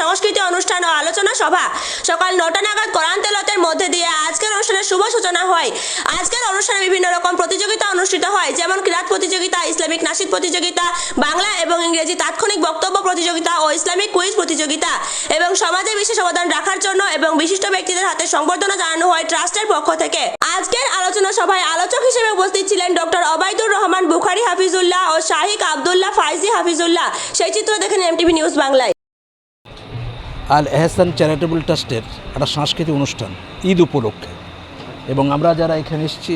সংস্কৃতি অনুষ্ঠান ও আলোচনা সভা সকাল নটা নাগাদ কোরআন তেলতের মধ্যে দিয়ে আজকের অনুষ্ঠানের শুভ সূচনা হয়। আজকের অনুষ্ঠানে বিভিন্ন রকম প্রতিযোগিতা অনুষ্ঠিত হয়, যেমন ক্রীড়াত প্রতিযোগিতা, ইসলামিক নাসিদ প্রতিযোগিতা, বাংলা এবং ইংরেজি তাৎক্ষণিক বক্তব্য প্রতিযোগিতা ও ইসলামিক কুইজ প্রতিযোগিতা এবং সমাজে বিশেষ অবদান রাখার জন্য এবং বিশিষ্ট ব্যক্তিদের হাতে সংবর্ধনা জানানো হয় ট্রাস্টের পক্ষ থেকে। আজকের আলোচনা সভায় আলোচক হিসেবে উপস্থিত ছিলেন ডক্টর অবাইদুর রহমান, বুখারি হাফিজুল্লাহ ও শাহিক আবদুল্লাহ ফাইজি হাফিজুল্লাহ। সেই চিত্র দেখেন এমটিভি নিউজ বাংলায়। আল এহসান চ্যারিটেবল ট্রাস্টের একটা সাংস্কৃতিক অনুষ্ঠান, ঈদ উপলক্ষে। এবং আমরা যারা এখানে এসেছি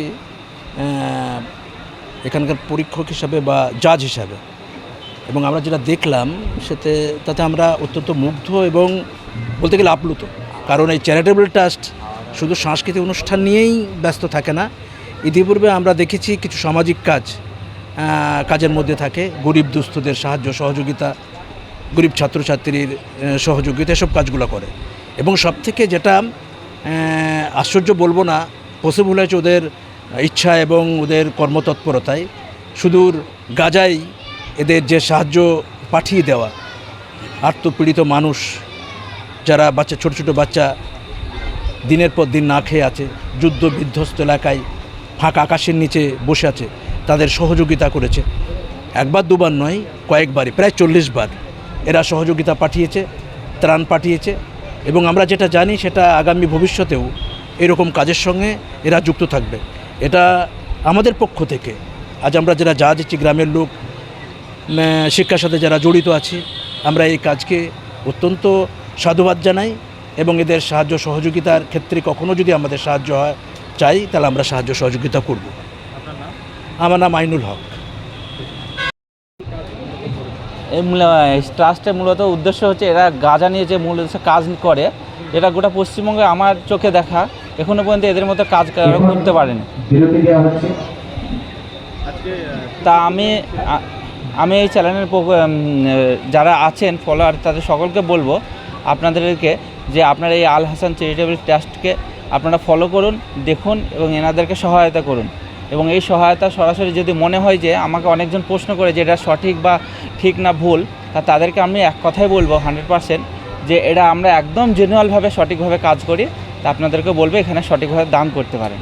এখানকার পরীক্ষক হিসাবে বা জাজ হিসাবে, এবং আমরা যেটা দেখলাম সেতে, তাতে আমরা অত্যন্ত মুগ্ধ এবং বলতে গেলে আপ্লুত। কারণ এই চ্যারিটেবল ট্রাস্ট শুধু সাংস্কৃতিক অনুষ্ঠান নিয়েই ব্যস্ত থাকে না, ইতিপূর্বে আমরা দেখেছি কিছু সামাজিক কাজ কাজের মধ্যে থাকে। গরিব দুস্থদের সাহায্য, সহযোগিতা গরিব ছাত্রছাত্রীর সহযোগিতা, এসব কাজগুলো করে। এবং সবথেকে যেটা আশ্চর্য বলব না পসিবল হয়েছে ওদের ইচ্ছা এবং ওদের কর্মতৎপরতায়। সুদূর গাজাই এদের যে সাহায্য পাঠিয়ে দেওয়া, আত্মপীড়িত মানুষ যারা বাচ্চা, ছোট ছোট বাচ্চা দিনের পর দিন না খেয়ে আছে, যুদ্ধ বিধ্বস্ত এলাকায় ফাঁকা আকাশের নিচে বসে আছে, তাদের সহযোগিতা করেছে। একবার, দুবার নয়, কয়েকবারই, প্রায় চল্লিশ বার। এরা সহযোগিতা পাঠিয়েছে ত্রাণ পাঠিয়েছে এবং আমরা যেটা জানি সেটা আগামী ভবিষ্যতেও এরকম কাজের সঙ্গে এরা যুক্ত থাকবে। এটা আমাদের পক্ষ থেকে। আজ আমরা যারা যা দিচ্ছি গ্রামের লোক শিক্ষার সাথে যারা জড়িত আছি আমরা এই কাজকে অত্যন্ত সাধুবাদ জানাই এবং এদের সাহায্য সহযোগিতার ক্ষেত্রে কখনো যদি আমাদের সাহায্য হয় চাই তাহলে আমরা সাহায্য সহযোগিতা করব। আমার নাম আইনুল হক এই ট্রাস্টের মূলত উদ্দেশ্য হচ্ছে এরা গাঁজা নিয়ে যে মূল উদ্দেশ্যে কাজ করে এটা গোটা পশ্চিমবঙ্গে আমার চোখে দেখা এখনও পর্যন্ত এদের মতো কাজ করতে পারেনি। তা আমি আমি এই চ্যানেলের যারা আছেন ফলোয়ার তাদের সকলকে বলব আপনাদেরকে যে আপনারা এই আল হাসান চ্যারিটেবল ট্রাস্টকে আপনারা ফলো করুন দেখুন এবং এনাদেরকে সহায়তা করুন। এবং এই সহায়তা সরাসরি যদি মনে হয় যে আমাকে অনেকজন প্রশ্ন করে যে এটা সঠিক বা ঠিক না ভুল তা তাদেরকে আমি এক কথাই বলব হান্ড্রেড পারসেন্ট যে এটা আমরা একদম জেনুয়ালভাবে সঠিকভাবে কাজ করি তা আপনাদেরকে বলব এখানে সঠিকভাবে দান করতে পারেন।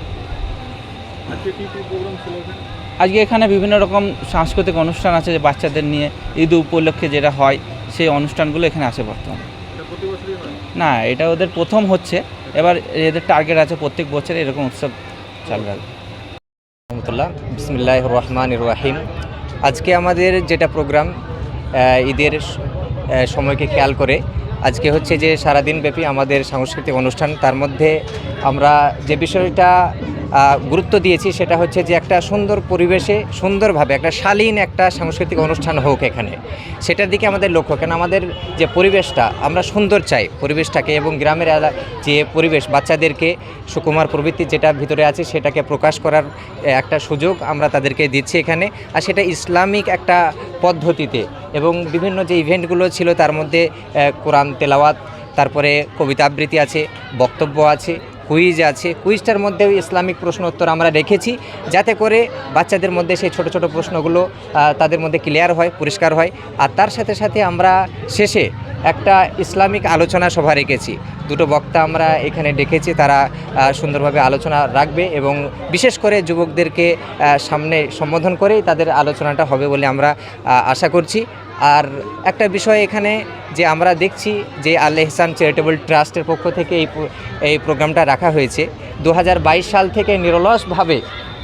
আজকে এখানে? বিভিন্ন রকম সাংস্কৃতিক অনুষ্ঠান আছে যে বাচ্চাদের নিয়ে ঈদ উপলক্ষে যেটা হয় সেই অনুষ্ঠানগুলো এখানে আছে বর্তমানে। না এটা ওদের প্রথম হচ্ছে। এবার এদের টার্গেট আছে প্রত্যেক বছর এরকম উৎসব চালু রাখবে। রহমতুল্লাহ। বিসমুল্লাহ রহমান রাহিম আজকে আমাদের যেটা প্রোগ্রাম ঈদের সময়কে খেয়াল করে, আজকে হচ্ছে যে সারাদিন ব্যাপী আমাদের সাংস্কৃতিক অনুষ্ঠান। তার মধ্যে আমরা যে বিষয়টা গুরুত্ব দিয়েছি, সেটা হচ্ছে যে একটা সুন্দর পরিবেশে, সুন্দরভাবে একটা শালীন একটা সাংস্কৃতিক অনুষ্ঠান হোক এখানে, সেটার দিকে আমাদের লক্ষ্য। কেন আমাদের যে পরিবেশটা, আমরা সুন্দর চাই পরিবেশটাকে এবং গ্রামের যে পরিবেশ, বাচ্চাদেরকে সুকুমার প্রবৃত্তি যেটা ভিতরে আছে, সেটাকে প্রকাশ করার একটা সুযোগ আমরা তাদেরকে দিচ্ছি এখানে। আর সেটা ইসলামিক একটা পদ্ধতিতে এবং বিভিন্ন যে ইভেন্টগুলো ছিল, তার মধ্যে কোরআন তেলাওয়াত, তারপরে কবিতা আবৃত্তি আছে, বক্তব্য আছে কুইজ আছে। কুইজটার মধ্যেও ইসলামিক প্রশ্ন উত্তর আমরা রেখেছি যাতে করে বাচ্চাদের মধ্যে সেই ছোট ছোট প্রশ্নগুলো তাদের মধ্যে ক্লিয়ার হয়, পরিষ্কার হয়। আর তার সাথে সাথে আমরা শেষে একটা ইসলামিক আলোচনা সভা রেখেছি। দুটো বক্তা আমরা এখানে ডেকেছি, তারা সুন্দরভাবে আলোচনা রাখবে এবং বিশেষ করে যুবকদেরকে সামনে সম্বোধন করেই তাদের আলোচনাটা হবে বলে আমরা আশা করছি। আর একটা বিষয় এখানে যে আমরা দেখছি যে আল এহসান চ্যারিটেবল ট্রাস্টের পক্ষ থেকে এই এই প্রোগ্রামটা রাখা হয়েছে। দু হাজার বাইশ সাল থেকে নিরলসভাবে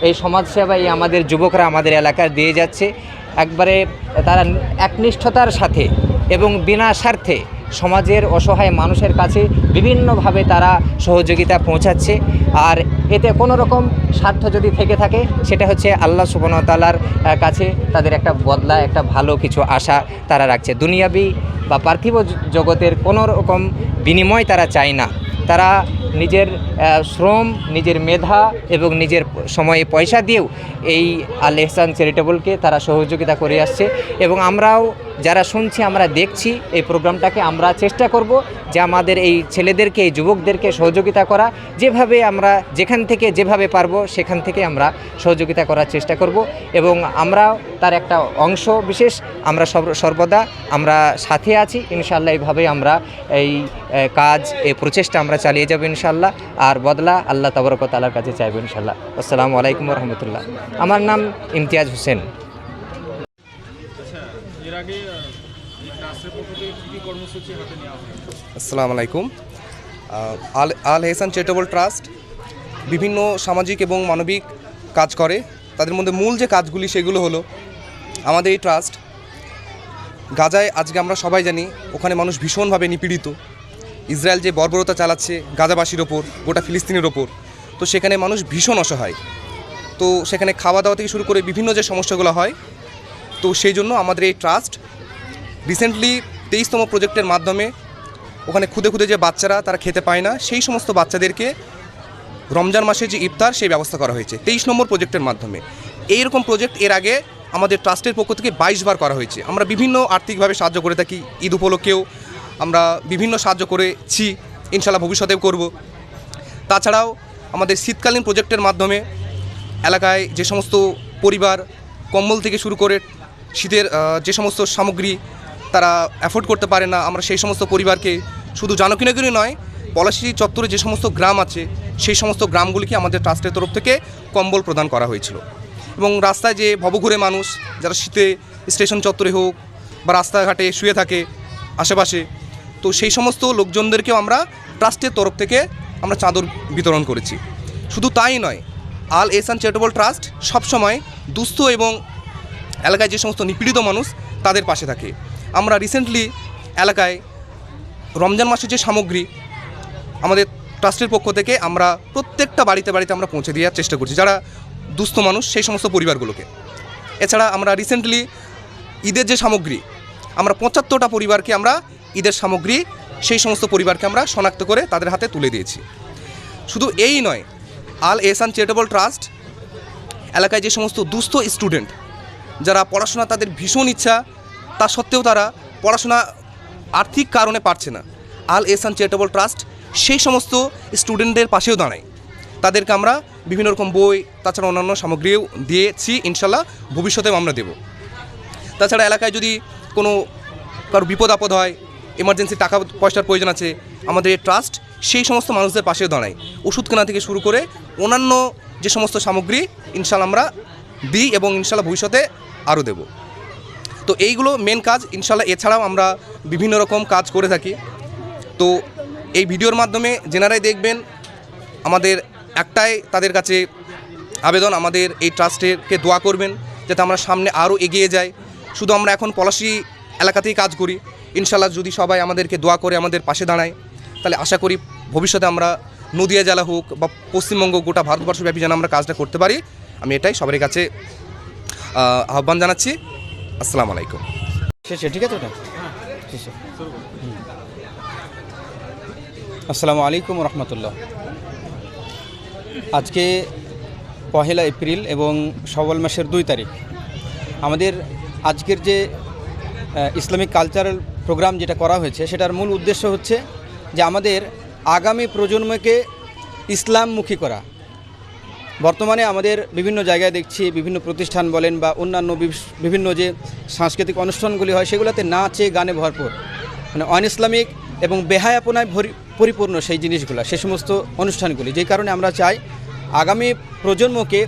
এই সমাজসেবা এই আমাদের যুবকরা আমাদের এলাকার দিয়ে যাচ্ছে। একবারে তারা একনিষ্ঠতার সাথে এবং বিনা স্বার্থে সমাজের অসহায় মানুষের কাছে বিভিন্নভাবে তারা সহযোগিতা পৌঁছাচ্ছে। আর এতে কোনো রকম স্বার্থ যদি থেকে থাকে, সেটা হচ্ছে আল্লাহ সুবনতালার কাছে তাদের একটা বদলা, একটা ভালো কিছু আশা তারা রাখছে। দুনিয়াবি বা পার্থিব জগতের কোনো রকম বিনিময় তারা চায় না। তারা নিজের শ্রম, নিজের মেধা এবং নিজের সময়ে পয়সা দিয়েও এই আল এহসান চ্যারিটেবলকে তারা সহযোগিতা করে আসছে। এবং আমরাও যারা শুনছি, আমরা দেখছি, এই প্রোগ্রামটাকে আমরা চেষ্টা করব যে আমাদের এই ছেলেদেরকে, এই যুবকদেরকে সহযোগিতা করা। যেভাবে আমরা, যেখান থেকে যেভাবে পারব, সেখান থেকে আমরা সহযোগিতা করার চেষ্টা করব। এবং আমরা তার একটা অংশ বিশেষ, আমরা সর্বদা আমরা সাথে আছি। ইনশাল্লাহ এইভাবে আমরা এই কাজ এই প্রচেষ্টা আমরা চালিয়ে যাব ইনশাল্লাহ আর বদলা আল্লাহ তবরক তালার কাছে চাইব ইনশাল্লাহ আসসালামু আলাইকুম রহমতুল্লাহ। আমার নাম ইমতিয়াজ হোসেন এর আগে আহ, এই ট্রাস্টের পক্ষ থেকে কী কী কর্মসূচি হাতে আসসালামু আলাইকুম। আল আল হেসান চ্যারিটেবল ট্রাস্ট বিভিন্ন সামাজিক এবং মানবিক কাজ করে। তাদের মধ্যে মূল যে কাজগুলি সেগুলো হলো, আমাদের এই ট্রাস্ট গাজায় আজকে আমরা সবাই জানি, ওখানে মানুষ ভীষণভাবে নিপীড়িত। ইসরায়েল যে বর্বরতা চালাচ্ছে গাজাবাসীর ওপর, গোটা ফিলিস্তিনের ওপর, তো সেখানে মানুষ ভীষণ অসহায়। তো সেখানে খাওয়া দাওয়া থেকে শুরু করে বিভিন্ন যে সমস্যাগুলো হয় তো সেই জন্য আমাদের এই ট্রাস্ট রিসেন্টলি তেইশতম প্রজেক্টের মাধ্যমে ওখানে খুদে খুদে যে বাচ্চারা তারা খেতে পায় না, সেই সমস্ত বাচ্চাদেরকে রমজান মাসে যে ইফতার, সেই ব্যবস্থা করা হয়েছে তেইশ নম্বর প্রজেক্টের মাধ্যমে। এইরকম প্রজেক্ট এর আগে আমাদের ট্রাস্টের পক্ষ থেকে বাইশ বার করা হয়েছে। আমরা বিভিন্ন আর্থিকভাবে সাহায্য করে থাকি, ঈদ উপলক্ষেও আমরা বিভিন্ন সাহায্য করেছি, ইনশাল্লাহ ভবিষ্যতেও করব। তাছাড়াও আমাদের শীতকালীন প্রজেক্টের মাধ্যমে এলাকায় যে সমস্ত পরিবার কম্বল থেকে শুরু করে শীতের যে সমস্ত সামগ্রী তারা অ্যাফোর্ড করতে পারে না, আমরা সেই সমস্ত পরিবারকে শুধু জানকিনগরী নয় পলাশি চত্বরে যে সমস্ত গ্রাম আছে, সেই সমস্ত গ্রামগুলিকে আমাদের ট্রাস্টের তরফ থেকে কম্বল প্রদান করা হয়েছিল। এবং রাস্তায় যে ভবঘুরে মানুষ, যারা শীতে স্টেশন চত্বরে হোক বা রাস্তাঘাটে শুয়ে থাকে আশেপাশে, তো সেই সমস্ত লোকজনদেরকেও আমরা ট্রাস্টের তরফ থেকে আমরা চাদর বিতরণ করেছি। শুধু তাই নয় আল এসান চ্যারিটেবল ট্রাস্ট সবসময় দুস্থ এবং এলাকায় যে সমস্ত নিপীড়িত মানুষ তাদের পাশে থাকে। আমরা রিসেন্টলি এলাকায় রমজান মাসের যে সামগ্রী আমাদের ট্রাস্টের পক্ষ থেকে আমরা প্রত্যেকটা বাড়িতে বাড়িতে আমরা পৌঁছে দেওয়ার চেষ্টা করছি, যারা দুস্থ মানুষ সেই সমস্ত পরিবারগুলোকে। এছাড়া আমরা রিসেন্টলি ঈদের যে সামগ্রী, আমরা পঁচাত্তরটা পরিবারকে আমরা ঈদের সামগ্রী, সেই সমস্ত পরিবারকে আমরা শনাক্ত করে তাদের হাতে তুলে দিয়েছি। শুধু এই নয় আল এসান চ্যারিটেবল ট্রাস্ট এলাকায় যে সমস্ত দুস্থ স্টুডেন্ট যারা পড়াশোনা তাদের ভীষণ ইচ্ছা, তা সত্ত্বেও তারা পড়াশোনা আর্থিক কারণে পারছে না। আল এসান চ্যারিটেবল ট্রাস্ট সেই সমস্ত স্টুডেন্টদের পাশেও দাঁড়ায়। তাদেরকে আমরা বিভিন্ন রকম বই, তাছাড়া অন্যান্য সামগ্রীও দিয়েছি, ইনশাল্লাহ ভবিষ্যতেও আমরা দেব। তাছাড়া এলাকায় যদি কোনো কারও বিপদ আপদ হয় এমার্জেন্সি টাকা পয়সার প্রয়োজন আছে, আমাদের এই ট্রাস্ট সেই সমস্ত মানুষদের পাশেও দাঁড়ায়। ওষুধ কেনা থেকে শুরু করে অন্যান্য যে সমস্ত সামগ্রী, ইনশাল্লাহ আমরা দিই এবং ইনশাল্লাহ ভবিষ্যতে আরও দেব। তো এইগুলো মেন কাজ। ইনশাল্লাহ এছাড়াও আমরা বিভিন্ন রকম কাজ করে থাকি। তো এই ভিডিওর মাধ্যমে যেনারাই দেখবেন, আমাদের একটাই তাদের কাছে আবেদন, আমাদের এই ট্রাস্টেরকে দোয়া করবেন যাতে আমরা সামনে আরও এগিয়ে যাই। শুধু আমরা এখন পলাশি এলাকাতেই কাজ করি। ইনশাল্লাহ যদি সবাই আমাদেরকে দোয়া করে আমাদের পাশে দাঁড়ায়, তাহলে আশা করি ভবিষ্যতে আমরা নদিয়া জেলা হোক বা পশ্চিমবঙ্গ গোটা ভারতবর্ষব্যাপী যেন আমরা কাজটা করতে পারি। আমি এটাই সবার কাছে আহ্বান জানাচ্ছি। আসসালামু আলাইকুম। শেষে ঠিক আছে ওটা? আসসালামু আলাইকুম রহমতুল্লাহ। আজকে পহেলা এপ্রিল এবং সওয়াল মাসের দুই তারিখ। আমাদের আজকের যে ইসলামিক কালচারাল প্রোগ্রাম যেটা করা হয়েছে, সেটার মূল উদ্দেশ্য হচ্ছে যে আমাদের আগামী প্রজন্মকে ইসলামমুখী করা। বর্তমানে আমাদের বিভিন্ন জায়গায় দেখছি, বিভিন্ন প্রতিষ্ঠান বলেন বা অন্যান্য বিভিন্ন যে সাংস্কৃতিক অনুষ্ঠানগুলি হয়, সেগুলোতে নাচে গানে ভরপুর। মানে অন ইসলামিক এবং বেহায়াপনায় পরিপূর্ণ সেই জিনিসগুলো, সে সমস্ত অনুষ্ঠানগুলি। যেই কারণে আমরা চাই, আগামী প্রজন্মকে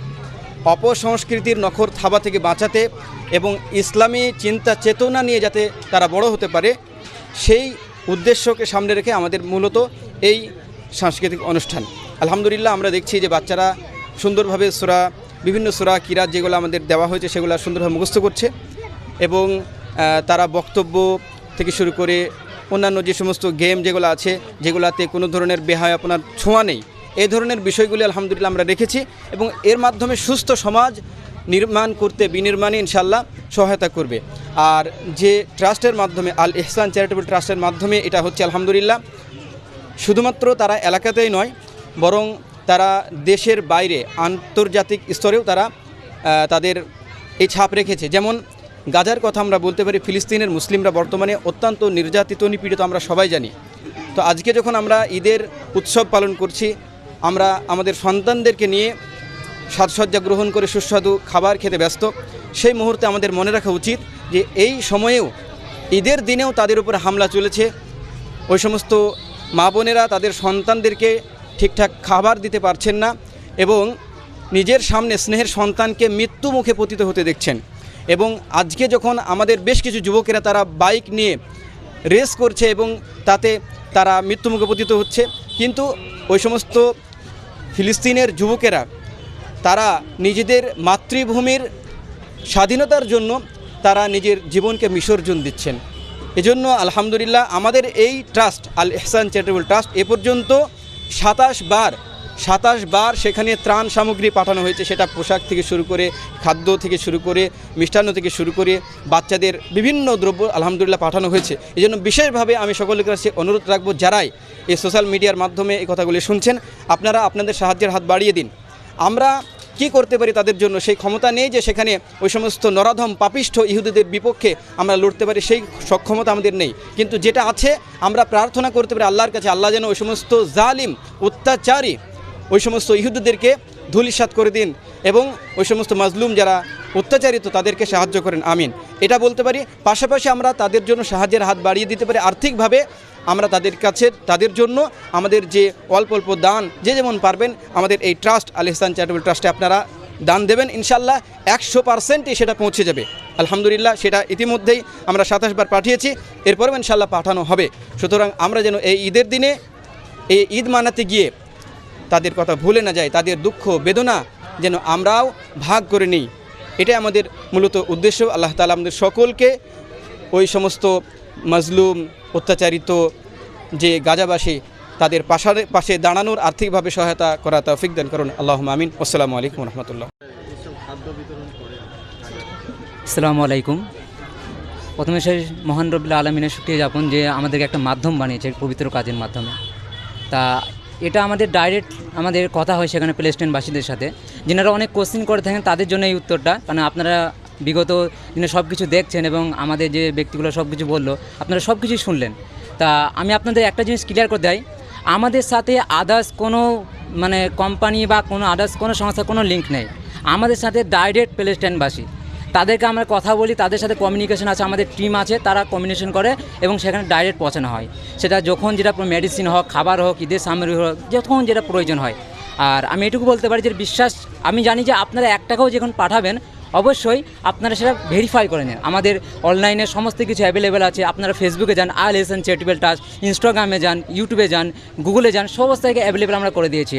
অপসংস্কৃতির নখর থাবা থেকে বাঁচাতে এবং ইসলামী চিন্তা চেতনা নিয়ে যাতে তারা বড় হতে পারে, সেই উদ্দেশ্যকে সামনে রেখে আমাদের মূলত এই সাংস্কৃতিক অনুষ্ঠান। আলহামদুলিল্লাহ আমরা দেখছি যে বাচ্চারা সুন্দরভাবে সুরা, বিভিন্ন সুরা, কিরাত যেগুলো আমাদের দেওয়া হয়েছে সেগুলো সুন্দরভাবে মুখস্থ করছে এবং তারা বক্তব্য থেকে শুরু করে অন্যান্য যে সমস্ত গেম যেগুলো আছে, যেগুলাতে কোনো ধরনের বেহায় আপনার ছোঁয়া নেই এই ধরনের বিষয়গুলি আলহামদুলিল্লাহ আমরা রেখেছি এবং এর মাধ্যমে সুস্থ সমাজ নির্মাণ করতে, বিনির্মাণে ইনশাল্লাহ সহায়তা করবে। আর যে ট্রাস্টের মাধ্যমে, আল ইহসান চ্যারিটেবল ট্রাস্টের মাধ্যমে এটা হচ্ছে আলহামদুলিল্লাহ, শুধুমাত্র তারা এলাকাতেই নয়, বরং তারা দেশের বাইরে আন্তর্জাতিক স্তরেও তারা তাদের এই ছাপ রেখেছে। যেমন গাজার কথা আমরা বলতে পারি, ফিলিস্তিনের মুসলিমরা বর্তমানে অত্যন্ত নির্যাতিত, নিপীড়িত, আমরা সবাই জানি। তো আজকে যখন আমরা ঈদের উৎসব পালন করছি, আমরা আমাদের সন্তানদেরকে নিয়ে সাজসজ্জা গ্রহণ করে সুস্বাদু খাবার খেতে ব্যস্ত, সেই মুহূর্তে আমাদের মনে রাখা উচিত যে এই সময়েও, ঈদের দিনেও তাদের উপর হামলা চলেছে। ওই সমস্ত মা বোনেরা তাদের সন্তানদেরকে ঠিকঠাক খাবার দিতে পারছেন না এবং নিজের সামনে স্নেহের সন্তানকে মৃত্যু মুখে পতিত হতে দেখছেন। এবং আজকে যখন আমাদের বেশ কিছু যুবকেরা তারা বাইক নিয়ে রেস করছে এবং তাতে তারা মৃত্যুমুখে পতিত হচ্ছে, কিন্তু ওই সমস্ত ফিলিস্তিনের যুবকেরা তারা নিজেদের মাতৃভূমির স্বাধীনতার জন্য তারা নিজের জীবনকে বিসর্জন দিচ্ছেন। এজন্য আলহামদুলিল্লাহ আমাদের এই trust Al Ehsan charitable trust, এ পর্যন্ত সাতাশ বার সাতাশ বার সেখানে ত্রাণ সামগ্রী পাঠানো হয়েছে, সেটা পোশাক থেকে শুরু করে, খাদ্য থেকে শুরু করে, মিষ্টান্ন থেকে শুরু করে বাচ্চাদের বিভিন্ন দ্রব্য আলহামদুলিল্লাহ পাঠানো হয়েছে। এই জন্য বিশেষভাবে আমি সকলের কাছে অনুরোধ রাখব, যারাই এই সোশ্যাল মিডিয়ার মাধ্যমে এই কথাগুলি শুনছেন, আপনারা আপনাদের সাহায্যের হাত বাড়িয়ে দিন। আমরা কি করতে পারি তাদের জন্য? সেই ক্ষমতা নেই যে সেখানে ওই সমস্ত নরাধম, পাপিষ্ঠ ইহুদিদের বিপক্ষে আমরা লড়তে পারি, সেই সক্ষমতা আমাদের নেই। কিন্তু যেটা আছে, আমরা প্রার্থনা করতে পারি আল্লাহর কাছে, আল্লাহ যেন ওই সমস্ত জালিম, অত্যাচারী, ওই সমস্ত ইহুদিদেরকে ধুলিসাত করে দিন এবং ওই সমস্ত মাজলুম যারা অত্যাচারিত, তাদেরকে সাহায্য করেন। আমিন। এটা বলতে পারি, পাশাপাশি আমরা তাদের জন্য সাহায্যের হাত বাড়িয়ে দিতে পারি। আর্থিকভাবে আমরা তাদের কাছে, তাদের জন্য আমাদের যে অল্প অল্প দান, যে যেমন পারবেন, আমাদের এই ট্রাস্ট, আল ইহসান চ্যারিটেবল ট্রাস্টে আপনারা দান দেবেন ইনশাল্লাহ একশো পার্সেন্টই সেটা পৌঁছে যাবে। আলহামদুলিল্লাহ, সেটা ইতিমধ্যেই আমরা সাতাশ বার পাঠিয়েছি, এরপরেও ইনশাল্লাহ পাঠানো হবে। সুতরাং আমরা যেন এই ঈদের দিনে, এই ঈদ মানাতে গিয়ে তাদের কথা ভুলে না যায় তাদের দুঃখ, বেদনা যেন আমরাও ভাগ করে নিই। এটাই আমাদের মূলত উদ্দেশ্য। আল্লাহ তালা আমাদের সকলকে ওই সমস্ত মাজলুম, অত্যাচারিত যে গাজাবাসী, তাদের পাশারে পাশে দাঁড়ানোর আর্থিকভাবে সহায়তা করা তৌফিক দান করুন। আল্লাহ আমিন। আসসালামু আলাইকুম রহমতুল্লাহ আসসালামু আলাইকুম। প্রথমে সেই মহান রবিল্লা আলমিনের শুক্রিয়া যাপন যে আমাদেরকে একটা মাধ্যম বানিয়েছে পবিত্র কাজের মাধ্যমে। তা এটা আমাদের ডাইরেক্ট আমাদের কথা হয় সেখানে প্লেস্টেনবাসীদের সাথে। যেনারা অনেক কোশ্চিন করে থাকেন, তাদের জন্য এই উত্তরটা। কারণ আপনারা বিগত দিনে সব কিছু দেখছেন এবং আমাদের যে ব্যক্তিগুলো সব কিছু বলল, আপনারা সব কিছুই শুনলেন। তা আমি আপনাদের একটা জিনিস ক্লিয়ার করে দেয় আমাদের সাথে আদার্স কোনো মানে কোম্পানি বা কোনো আদার্স কোনো সংস্থার কোনো লিঙ্ক নেই। আমাদের সাথে ডাইরেক্ট প্লেস্টেনবাসী তাদেরকে আমরা কথা বলি, তাদের সাথে কমিউনিকেশন আছে, আমাদের টিম আছে, তারা কমিউনিকেশন করে এবং সেখানে ডাইরেক্ট পৌঁছানো হয়। সেটা যখন যেটা মেডিসিন হোক, খাবার হোক, ঈদের সামগ্রী হোক, যখন যেটা প্রয়োজন হয়। আর আমি এটুকু বলতে পারি যে বিশ্বাস, আমি জানি যে আপনারা এক টাকাও যখন পাঠাবেন অবশ্যই আপনারা সেটা ভেরিফাই করে নেন। আমাদের অনলাইনে সমস্ত কিছু অ্যাভেলেবেল আছে। আপনারা ফেসবুকে যান আল এসেন চ্যারিটেবল টাচ ইনস্টাগ্রামে যান ইউটিউবে যান গুগলে যান, সমস্ত থেকে অ্যাভেলেবেল আমরা করে দিয়েছি।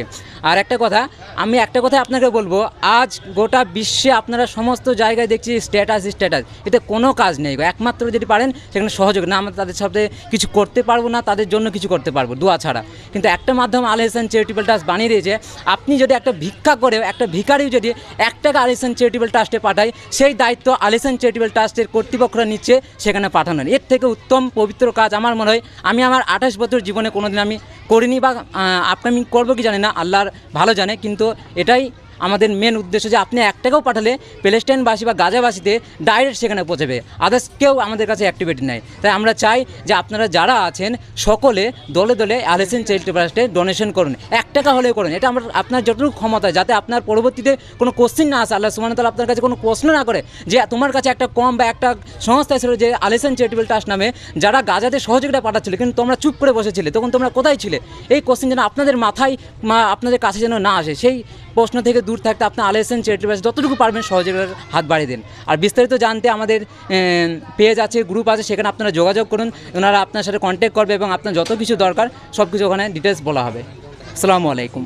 আর একটা কথা, আমি একটা কথা আপনাকে বলব, আজ গোটা বিশ্বে আপনারা সমস্ত জায়গায় দেখছি স্ট্যাটাস স্ট্যাটাস এতে কোনো কাজ নেই একমাত্র যদি পারেন, সেখানে সহযোগ। না, আমরা তাদের সাথে কিছু করতে পারব না, তাদের জন্য কিছু করতে পারব, দোয়া ছাড়া। কিন্তু একটা মাধ্যম আল হেসান চ্যারিটেবল ট্রাস্ট বানিয়ে দিয়েছে। আপনি যদি একটা ভিক্ষা করে একটা ভিকারিও যদি এক টাকা আল হেসান চ্যারিটেবল ট্রাস্টে পাঠায়। সেই দায়িত্ব আলিসান চ্যারিটেবল ট্রাস্টের কর্তৃপক্ষরা নিচ্ছে, সেখানে পাঠানোর। এর থেকে উত্তম পবিত্র কাজ আমার মনে হয়, আমি আমার আঠাশ বছর জীবনে কোনোদিন আমি করিনি বা আপকামিং করব কি জানি না, আল্লাহর ভালো জানে, কিন্তু এটাই আমাদের মেন উদ্দেশ্য যে আপনি এক টাকাও পাঠালে প্যালেস্টাইনবাসী বা গাজাবাসীতে ডাইরেক্ট সেখানে পৌঁছবে। আদার্স কেউ আমাদের কাছে অ্যাক্টিভিটি নেয় তাই আমরা চাই যে আপনারা যারা আছেন, সকলে দলে দলে আলেসেন চ্যারিটেবল ট্রাস্টে ডোনেশন করুন। এক টাকা হলেও করুন। এটা আমার, আপনার যতটুকু ক্ষমতা, যাতে আপনার পরবর্তীতে কোনো কোশ্চিন না আসে, আল্লাহ সুমান তালা আপনার কাছে কোনো প্রশ্ন না করে, যে তোমার কাছে একটা কম বা একটা সংস্থা ছিল যে আলেসেন চ্যারিটেবল ট্রাস্ট নামে, যারা গাজাতে সহযোগিতা পাঠাচ্ছিল, কিন্তু তোমরা চুপ করে বসেছিলে, তখন তোমরা কোথায় ছিলে? এই কোশ্চেন যেন আপনাদের মাথায় আপনাদের কাছে যেন না আসে, সেই প্রশ্ন থেকে দূর থাকতে আপনি আলেসেন চ্যারিটেবল যতটুকু পারবেন সহযোগিতার হাত বাড়িয়ে দিন। আর বিস্তারিত জানতে আমাদের পেজ আছে গ্রুপ আছে, সেখানে আপনারা যোগাযোগ করুন। ওনারা আপনার সাথে কন্ট্যাক্ট করবে এবং আপনার যত কিছু দরকার সব কিছু ওখানে ডিটেলস বলা হবে। আসসালামু আলাইকুম।